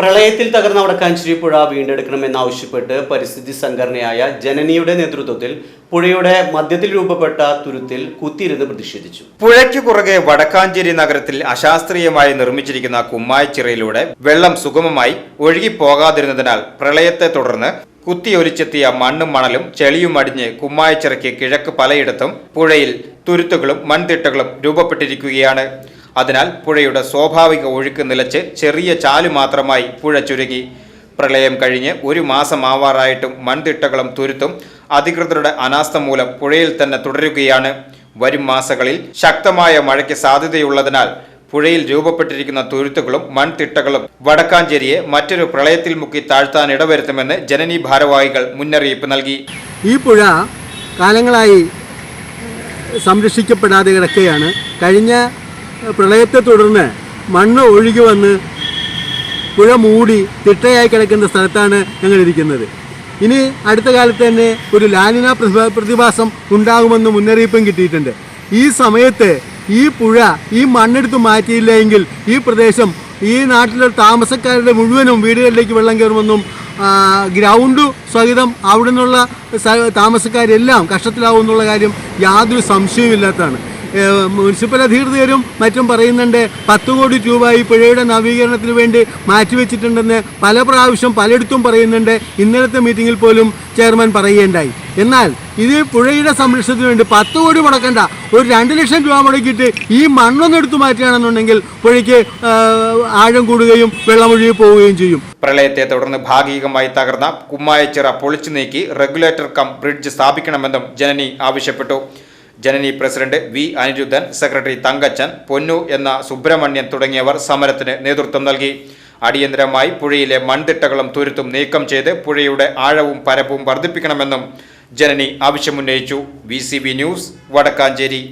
പ്രളയത്തിൽ തകർന്ന വടക്കാഞ്ചേരി പുഴ വീണ്ടെടുക്കണമെന്നാവശ്യപ്പെട്ട് പരിസ്ഥിതി സംഘടനയായ ജനനിയുടെ നേതൃത്വത്തിൽ പുഴയുടെ മധ്യത്തിൽ രൂപപ്പെട്ട തുരുത്തിൽ കുത്തിയിരുന്ന് പ്രതിഷേധിച്ചു. പുഴയ്ക്ക് കുറുകെ വടക്കാഞ്ചേരി നഗരത്തിൽ അശാസ്ത്രീയമായി നിർമ്മിച്ചിരിക്കുന്ന കുമ്മായച്ചിറയിലൂടെ വെള്ളം സുഗമമായി ഒഴുകിപ്പോകാതിരുന്നതിനാൽ പ്രളയത്തെ തുടർന്ന് കുത്തിയൊലിച്ചെത്തിയ മണ്ണും മണലും ചെളിയും അടിഞ്ഞ് കുമ്മായച്ചിറയ്ക്ക് കിഴക്ക് പലയിടത്തും പുഴയിൽ തുരുത്തുകളും മൺതിട്ടകളും രൂപപ്പെട്ടിരിക്കുകയാണ്. അതിനാൽ പുഴയുടെ സ്വാഭാവിക ഒഴുക്ക് നിലച്ച് ചെറിയ ചാലു മാത്രമായി പുഴ ചുരുങ്ങി. പ്രളയം കഴിഞ്ഞ് ഒരു മാസം ആവാറായിട്ടും മൺതിട്ടകളും തുരുത്തും അധികൃതരുടെ അനാസ്ഥ മൂലം പുഴയിൽ തന്നെ തുടരുകയാണ്. വരും മാസങ്ങളിൽ ശക്തമായ മഴയ്ക്ക് സാധ്യതയുള്ളതിനാൽ പുഴയിൽ രൂപപ്പെട്ടിരിക്കുന്ന തുരുത്തുകളും മൺതിട്ടകളും വടക്കാഞ്ചേരിയെ മറ്റൊരു പ്രളയത്തിൽ മുക്കി താഴ്ത്താൻ ഇടവരുത്തുമെന്ന് ജനനി ഭാരവാഹികൾ മുന്നറിയിപ്പ് നൽകി. ഈ പുഴ കാലങ്ങളായി സംരക്ഷിക്കപ്പെടാതെ കിടക്കുകയാണ്. കഴിഞ്ഞ പ്രളയത്തെ തുടർന്ന് മണ്ണ് ഒഴുകി വന്ന് പുഴ മൂടി തിട്ടയായി കിടക്കുന്ന സ്ഥലത്താണ് ഞങ്ങൾ ഇരിക്കുന്നത്. ഇനി അടുത്ത കാലത്ത് തന്നെ ഒരു ലാലിന പ്രതിഭാസം ഉണ്ടാകുമെന്ന് മുന്നറിയിപ്പും കിട്ടിയിട്ടുണ്ട്. ഈ സമയത്ത് ഈ പുഴ ഈ മണ്ണെടുത്ത് മാറ്റിയില്ല എങ്കിൽ ഈ പ്രദേശം ഈ നാട്ടിലെ താമസക്കാരുടെ മുഴുവനും വീടുകളിലേക്ക് വെള്ളം കയറുമെന്നും ഗ്രൗണ്ട് സഹിതം അവിടെ നിന്നുള്ള താമസക്കാരെല്ലാം കഷ്ടത്തിലാവും എന്നുള്ള കാര്യം യാതൊരു സംശയവുമില്ലാത്തതാണ്. ഏഹ് മുനിസിപ്പൽ അധികൃതരും മറ്റും പറയുന്നുണ്ട് പത്ത് കോടി രൂപ ഈ പുഴയുടെ നവീകരണത്തിന് വേണ്ടി മാറ്റിവെച്ചിട്ടുണ്ടെന്ന് പല പ്രാവശ്യം പലയിടത്തും പറയുന്നുണ്ട്. ഇന്നലത്തെ മീറ്റിംഗിൽ പോലും ചെയർമാൻ പറയുകയുണ്ടായി. എന്നാൽ ഇത് പുഴയുടെ സംരക്ഷണത്തിന് വേണ്ടി പത്ത് കോടി മുടക്കണ്ട. ഒരു രണ്ട് ലക്ഷം രൂപ മുടക്കിയിട്ട് ഈ മണ്ണൊന്നും എടുത്തു മാറ്റുകയാണെന്നുണ്ടെങ്കിൽ പുഴയ്ക്ക് ആഴം കൂടുകയും വെള്ളമൊഴുകി പോവുകയും ചെയ്യും. പ്രളയത്തെ തുടർന്ന് ഭാഗികമായി തകർന്ന കുമ്മായച്ചിറ പൊളിച്ചു നീക്കി റെഗുലേറ്റർ കം ബ്രിഡ്ജ് സ്ഥാപിക്കണമെന്നും ജനനി ആവശ്യപ്പെട്ടു. Janani president V Aniruddhan secretary Thankachan Ponnu എന്ന സുബ്രഹ്മണ്യൻ തുടങ്ങിയവർ സമരത്തിന് നേതൃത്വം നൽകി. അടിയന്തരമായി പുഴയിലെ മൺതിട്ടകളും തുരുത്തും നീക്കം ചെയ്ത് പുഴയുടെ ആഴവും പരപ്പും വർദ്ധിപ്പിക്കണമെന്നും ജനനി ആവശ്യമുന്നയിച്ചു. V news Vadakkanchery.